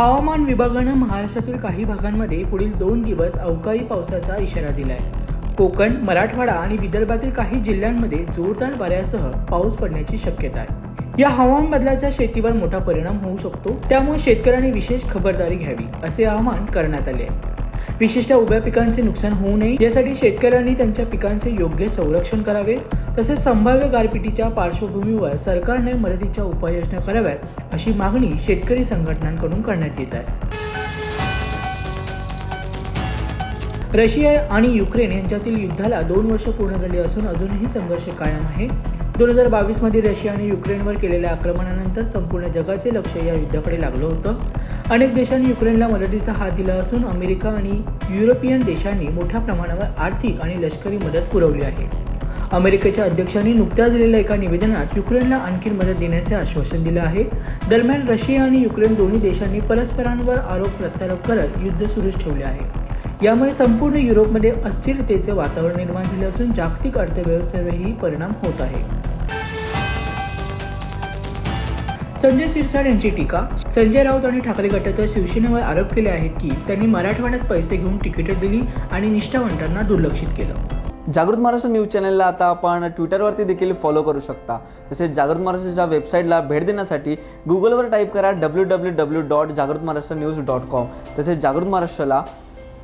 हवामान विभागानं महाराष्ट्रातील काही भागांमध्ये पुढील दोन दिवस अवकाळी पावसाचा इशारा दिलाय. कोकण मराठवाडा आणि विदर्भातील काही जिल्ह्यांमध्ये जोरदार वाऱ्यासह पाऊस पडण्याची शक्यता आहे. या हवामान बदलाचा शेतीवर मोठा परिणाम होऊ शकतो. त्यामुळे शेतकऱ्यांनी विशेष खबरदारी घ्यावी असे आवाहन करण्यात आले आहे. विशिष्ट उभ्या पिकांचे नुकसान होऊ नये. यासाठी शेतकऱ्यांनी त्यांच्या पिकांचे योग्य संरक्षण करावे तसेच संभाव्य गारपिटीच्या पार्श्वभूमीवर सरकारने मदतीच्या उपाययोजना कराव्यात अशी मागणी शेतकरी संघटनांकडून करण्यात येत आहे. रशिया आणि युक्रेन यांच्यातील युद्धाला दोन वर्ष पूर्ण झाली असून अजूनही संघर्ष कायम आहे. दोन हजार बावीसमध्ये रशिया आणि युक्रेनवर केलेल्या आक्रमणानंतर संपूर्ण जगाचे लक्ष या युद्धाकडे लागलं होतं. अनेक देशांनी युक्रेनला मदतीचा हात दिला असून अमेरिका आणि युरोपियन देशांनी मोठ्या प्रमाणावर आर्थिक आणि लष्करी मदत पुरवली आहे. अमेरिकेच्या अध्यक्षांनी नुकत्याच दिलेल्या एका निवेदनात युक्रेनला आणखी मदत देण्याचे आश्वासन दिलं आहे. दरम्यान रशिया आणि युक्रेन दोन्ही देशांनी परस्परांवर आरोप प्रत्यारोप करत युद्ध सुरूच ठेवले आहे. यामुळे संपूर्ण युरोपमध्ये अस्थिरतेचे वातावरण निर्माण झाले असून जागतिक अर्थव्यवस्थेवरही परिणाम होत आहे. संजय सिरसाट यांची टीका. संजय राऊत आणि ठाकरे गटाच्या शिवसेनेवर आरोप केले आहेत की त्यांनी मराठवाड्यात पैसे घेऊन तिकिटे दिली आणि निष्ठावंतांना दुर्लक्षित केलं. जागृत महाराष्ट्र न्यूज चॅनलला आता आपण ट्विटरवरती देखील फॉलो करू शकता. तसेच जागृत महाराष्ट्राच्या वेबसाईटला भेट देण्यासाठी गुगलवर टाईप करा डब्ल्यू डब्ल्यू डब्ल्यू डॉट जागृत महाराष्ट्र न्यूज डॉट कॉम तसेच जागृत महाराष्ट्राला